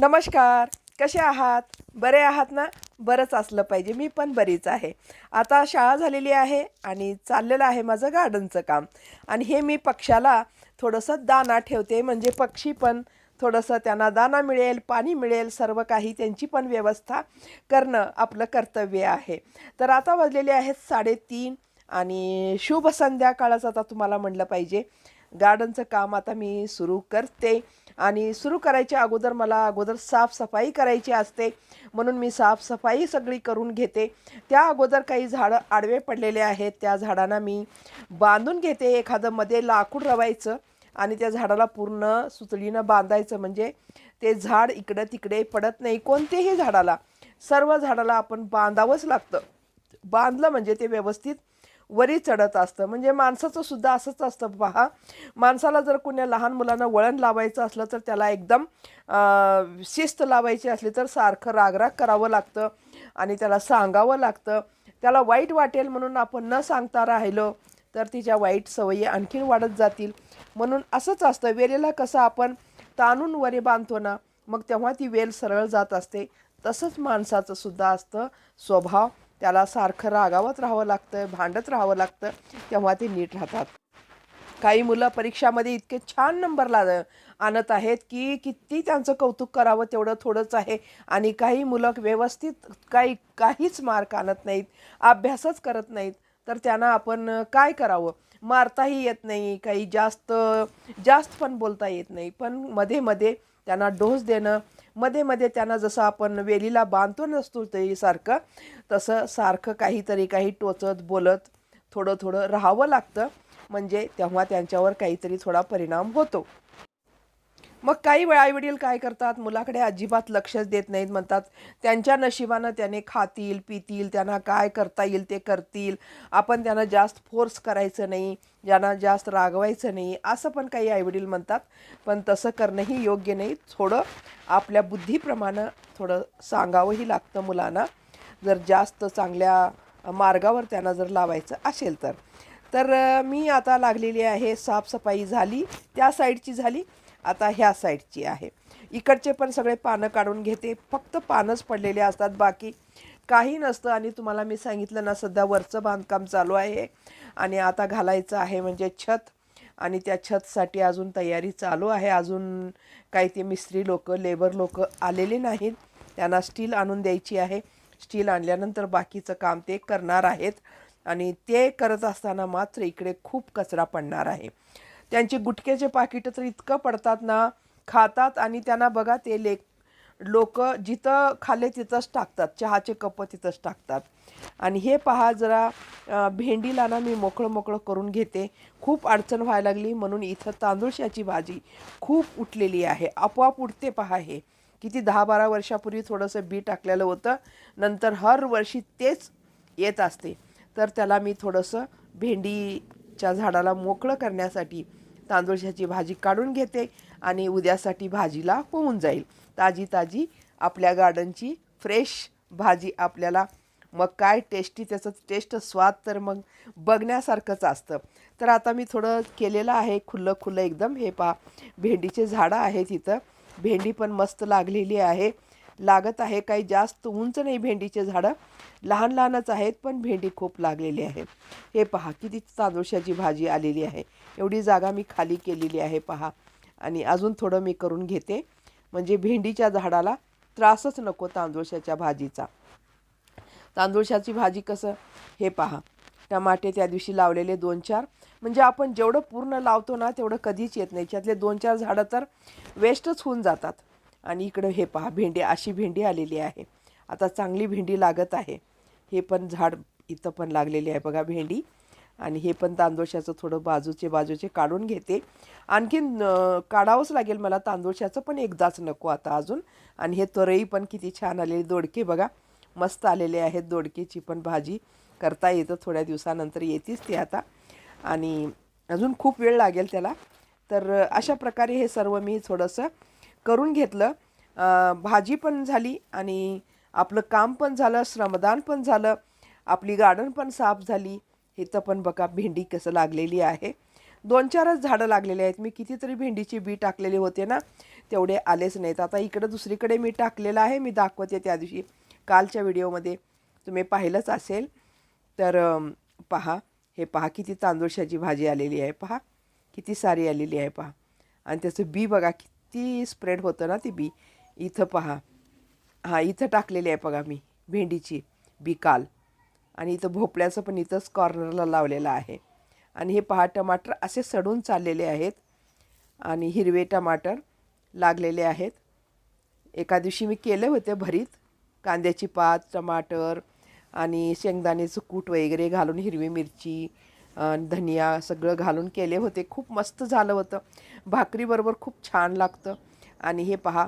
नमस्कार कसे आहात? बरे आहात ना? बरंच असलं पाहिजे. मी पण बरीच आहे. आता शाळा झालेली आहे आणि चाललेलं आहे माझं गार्डनचं काम. आणि हे मी पक्ष्याला थोडंसं दाना ठेवते. म्हणजे पक्षी पण थोडंसं त्यांना दाना मिळेल पाणी मिळेल सर्व काही त्यांची पण व्यवस्था करणं आपलं कर्तव्य आहे. तर आता वाजलेले आहेत साडेतीन आणि शुभ संध्याकाळच आता तुम्हाला म्हणलं पाहिजे. गार्डनचं काम आता मी सुरू करते. आणि सुरू करायच्या अगोदर मला अगोदर साफसफाई करायची असते. म्हणून मी साफसफाई सगळी करून घेते. त्या अगोदर काही झाडं आडवे पडलेले आहेत. त्या झाडांना मी बांधून घेते. एखादं मध्ये लाकूड रवायचं आणि त्या झाडाला पूर्ण सुतळीनं बांधायचं. म्हणजे ते झाड इकडं तिकडे पडत नाही कोणतेही झाडाला. सर्व झाडाला आपण बांधावंच लागतं. बांधलं म्हणजे ते व्यवस्थित वरी चढत असतं. म्हणजे माणसाचं सुद्धा असंच असतं. पहा माणसाला जर कुण्या लहान मुलांना वळण लावायचं असलं तर त्याला एकदम शिस्त लावायची असली तर सारखं रागराग करावं लागतं आणि त्याला सांगावं लागतं. त्याला वाईट वाटेल म्हणून आपण न सांगता राहिलो तर तिच्या वाईट सवयी आणखीन वाढत जातील. म्हणून असंच असतं. वेलेला कसं आपण ताणून वरे बांधतो ना मग तेव्हा ती वेल सरळ जात असते. तसंच माणसाचं सुद्धा असतं. स्वभाव त्याला सारखं रागावत राहावं लागतं भांडत राहावं लागतं तेव्हा ते नीट राहतात. काही मुलं परीक्षामध्ये इतके छान नंबर ला आणत आहेत की किती त्यांचं कौतुक करावं तेवढं थोडंच आहे. आणि काही मुलं व्यवस्थित काही काहीच मार्क आणत नाहीत अभ्यासच करत नाहीत. तर त्यांना आपण काय करावं? मारताही येत नाही काही जास्त जास्त पण बोलता येत नाही. पण मध्ये मध्ये त्यांना डोस देणं मध्ये मध्ये त्यांना जसं आपण वेलीला बांधतो नसतो तरी सारखं तसं सारखं काहीतरी काही टोचत बोलत थोडं थोडं राहावं लागतं. म्हणजे तेव्हा त्यांच्यावर काहीतरी थोडा परिणाम होतो. मग काही वेळा आईवडील काय करतात? मुलाकडे अजिबात लक्षच देत नाहीत. म्हणतात त्यांच्या नशिबानं त्याने खातील पितील त्यांना काय करता येईल ते करतील. आपण त्यांना जास्त फोर्स करायचं नाही ज्यांना जास्त रागवायचं नाही. असं पण काही आईवडील म्हणतात. पण तसं करणंही योग्य नाही. थोडं आपल्या बुद्धीप्रमाणे थोडं सांगावंही लागतं मुलांना. जर जास्त चांगल्या मार्गावर त्यांना जर लावायचं असेल तर. तर मी आता लागलेली आहे साफसफाई झाली. त्या साईडची झाली. आता ह्या साईडची आहे. इकडचे पण सगळे पानं काढून घेते. फक्त पानंच पडलेले असतात. बाकी काही नसतं आणि तुम्हाला मी सांगितलं ना सध्या वरचं बांधकाम चालू आहे. आणि आता घालायचं आहे म्हणजे छत. आणि त्या छतसाठी अजून तयारी चालू आहे. अजून काही ते मिस्त्री लोक लेबर लोक आलेले नाहीत. त्यांना स्टील आणून द्यायची आहे. स्टील आणल्यानंतर बाकीचं काम ते करणार आहेत. आणि ते करत असताना मात्र इकडे खूप कचरा पडणार आहे. त्यांचे गुटख्याचे पाकिटं तर इतकं पडतात ना खातात आणि त्यांना बघा ते लेक लोक जिथं खाल्ले तिथंच टाकतात चहाचे कप तिथंच टाकतात. आणि हे पहा जरा भेंडीला ना मी मोकळं मोकळं करून घेते. खूप अडचण व्हायला लागली म्हणून इथं तांदूळशाची भाजी खूप उठलेली आहे. आपोआप उठते पहा हे. किती दहा बारा वर्षापूर्वी थोडंसं बी टाकलेलं होतं. नंतर हर वर्षी तेच येत असते. तर त्याला मी थोडंसं भेंडीच्या झाडाला मोकळं करण्यासाठी तांदूळशाची भाजी काढून घेते आणि उद्यासाठी भाजीला होऊन जाईल. ताजी ताजी आपल्या गार्डनची फ्रेश भाजी आपल्याला मग काय टेस्टी त्याचं टेस्ट स्वाद तर मग बघण्यासारखंच असतं. तर आता मी थोडं केलेलं आहे खुल्लं खुल्लं एकदम. हे पहा भेंडीचे झाडं आहेत इथं. भेंडी पण मस्त लागलेली आहे. लागत आहे. काही जास्त उंच नाही भेंडीचे झाडं. लहान लहानच आहेत पण भेंडी खूप लागलेली आहे. हे पहा किती तांदूळशाची भाजी आलेली आहे. एवढी जागा मी खाली केलेली आहे पहा. आणि अजून थोडं मी करून घेते. म्हणजे भेंडीच्या झाडाला त्रासच नको तांदूळशाच्या भाजीचा. तांदूळशाची भाजी कसं? हे पहा. टमाटे त्या दिवशी लावलेले दोन चार. म्हणजे आपण जेवढं पूर्ण लावतो ना तेवढं कधीच येत नाही. त्यातले दोन चार झाडं तर वेस्टच होऊन जातात. आणि इकडं हे पहा भेंडी अशी भेंडी आलेली आहे. आता चांगली भेंडी लागत आहे. हे पण झाड इथं पण लागलेली आहे बघा भेंडी. आणि हे पण तांदूळशाचं थोडं बाजूचे बाजूचे काढून घेते. आणखीन काढावंच लागेल मला तांदूळशाचं पण एकदाच नको आता अजून. आणि हे तरई पण किती छान आलेली दोडके बघा. मस्त आलेले आहेत दोडकेची पण भाजी. करता येतं थोड्या दिवसानंतर येतीच ती आता. आणि अजून खूप वेळ लागेल त्याला. तर अशा प्रकारे हे सर्व मी थोडंसं करून घेतलं. भाजी पण झाली आणि आपलं काम पण झालं श्रमदान पण झालं आपली गार्डन पण साफ झाली. इथं पण बघा भेंडी कसं लागलेली आहे. दोन चारच झाडं लागलेली आहेत. मी कितीतरी भेंडीची बी टाकलेली होते ना तेवढे आलेच नाहीत. आता इकडं दुसरीकडे मी टाकलेलं आहे. मी दाखवते त्या दिवशी कालच्या व्हिडिओमध्ये. तुम्ही पाहिलंच असेल. तर पहा. हे पहा किती तांदूळशाची भाजी आलेली आहे. पहा. किती सारी आलेली आहे पहा. आणि त्याचं बी बघा किती स्प्रेड होतं ना ती बी. इथं पहा. हां इथं टाकलेली आहे बघा मी भेंडीची बी काल. आणि इथं भोपळ्याचं पण इथंच कॉर्नरला लावलेलं आहे. आणि हे पहा टमाटर असे सडून चाललेले आहेत. आणि हिरवे टमाटर लागलेले आहेत. एका दिवशी मी केले होते भरीत. कांद्याची पात टमाटर आणि शेंगदाण्याचं कूट वगैरे घालून हिरवी मिरची धनिया सगळं घालून केले होते. खूप मस्त झालं होतं. भाकरीबरोबर खूप छान लागतं. आणि हे पहा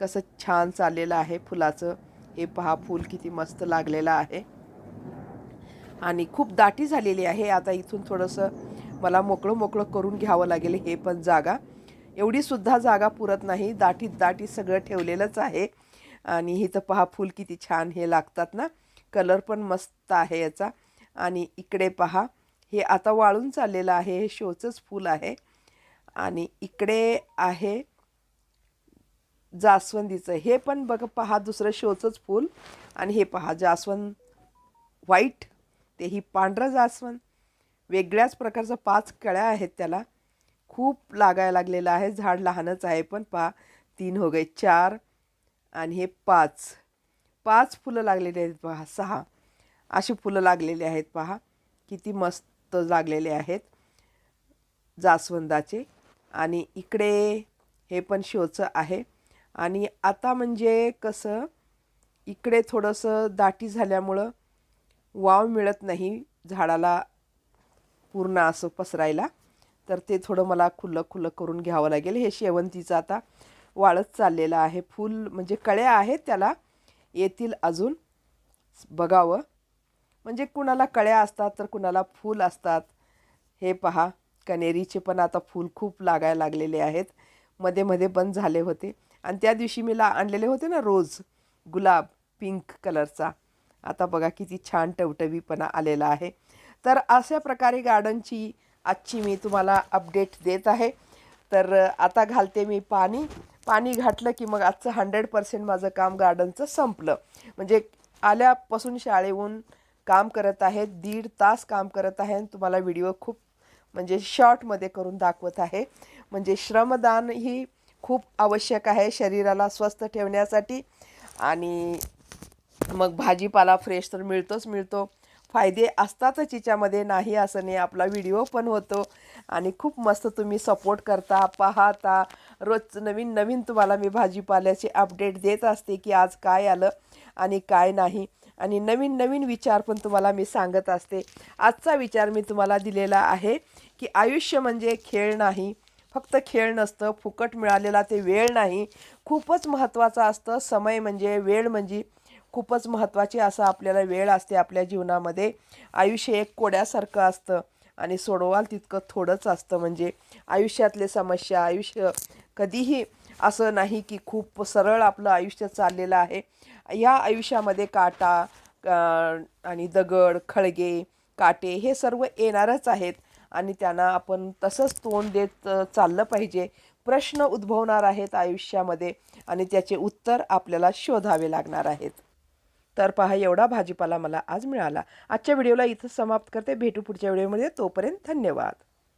कसं छान चाललेलं आहे फुलाचं. हे पहा फूल किती मस्त लागलेलं आहे. आणि खूप दाटी झालेली आहे. आता इथून थोडंसं मला मोकळं मोकळं करून घ्यावं लागेल हे पण जागा. एवढीसुद्धा जागा पुरत नाही. दाटीत दाटी सगळं ठेवलेलंच आहे. आणि इथं पहा फूल किती छान हे लागतात ना. कलर पण मस्त आहे याचा. आणि इकडे पहा हे आता वाळून चाललेलं आहे. हे शोचंच फूल आहे. आणि इकडे आहे जास्वंदीचं. हे पण बघ पहा दुसरं शोचंच फूल. आणि हे पहा जास्वंद व्हाईट तेही पांढरं जास्वंद. वेगळ्याच प्रकारचं पाच कळ्या आहेत त्याला. खूप लागायला लागलेलं आहे. झाड लहानच आहे पण पहा तीन हो गए चार आणि हे पाच. पाच फुलं लागलेली आहेत पहा सहा. अशी फुलं लागलेली आहेत पहा. किती मस्त लागलेले आहेत जास्वंदाचे. आणि इकडे हे पण शोचं आहे. आणि आता म्हणजे कसं इकडे थोडंसं दाटी झाल्यामुळं वाव मिळत नाही झाडाला पूर्ण असं पसरायला. तर ते थोडं मला खुलं खुलं करून घ्यावं लागेल. हे शेवंतीचं आता वाळत चाललेलं आहे. फूल म्हणजे कळ्या आहेत त्याला. येतील अजून. बघावं. म्हणजे कुणाला कळ्या असतात तर कुणाला फूल असतात हे पहा. कनेरीचे पण आता फूल खूप लागायला लागलेले आहेत. मध्ये मध्ये बंद झाले होते. आणि त्या दिवशी मी ला आणलेले होते ना रोज गुलाब पिंक कलरचा. आता बघा किती छान टवटवीपणा आलेला आहे. तर अशा प्रकारे गार्डनची आजची मी तुम्हाला अपडेट देत आहे. तर आता घालते मी पाणी. पाणी घातलं की मग आजचं हंड्रेड पर्सेंट माझं काम गार्डनचं संपलं. म्हणजे आल्यापासून शाळेहून काम करत आहेत. दीड तास काम करत आहे आणि तुम्हाला व्हिडिओ खूप म्हणजे शॉर्टमध्ये करून दाखवत आहे. म्हणजे श्रमदान ही खूप आवश्यक आहे शरीराला स्वस्थ ठेवण्यासाठी. आणि मग भाजीपाला फ्रेश तर मिळतोच मिळतो. फायदे असतातच हिच्यामध्ये नाही असं नाही आपला व्हिडिओ पण होतो. आणि खूप मस्त तुम्ही सपोर्ट करता पाहता. रोज नवीन नवीन तुम्हाला मी भाजीपाल्याचे अपडेट देत असते की आज काय आलं आणि काय नाही. आणि नवीन नवीन विचार पण तुम्हाला मी सांगत असते. आजचा विचार मी तुम्हाला दिलेला आहे की आयुष्य म्हणजे खेळ नाही फक्त खेळ नसतं फुकट मिळालेला ते वेळ नाही. खूपच महत्त्वाचं असतं. समय म्हणजे वेळ म्हणजे खूपच महत्त्वाची असं आपल्याला वेळ असते आपल्या जीवनामध्ये. आयुष्य एक कोड्यासारखं असतं आणि सोडवाल तितकं थोडंच असतं म्हणजे आयुष्यातले समस्या आयुष्य कधीही असं नाही की खूप सरळ आपलं आयुष्य चाललेलं आहे. या आयुष्यामध्ये काटा आणि दगड खळगे काटे हे सर्व येणारच आहेत आणि त्यांना आपण तसंच तोंड देत चाललं पाहिजे. प्रश्न उद्भवणार आहेत आयुष्यामध्ये आणि त्याचे उत्तर आपल्याला शोधावे लागणार आहेत. तर पहा एवढा भाजीपाला मला आज मिळाला. आजच्या व्हिडिओला इथं समाप्त करते. भेटू पुढच्या व्हिडिओमध्ये. तोपर्यंत धन्यवाद.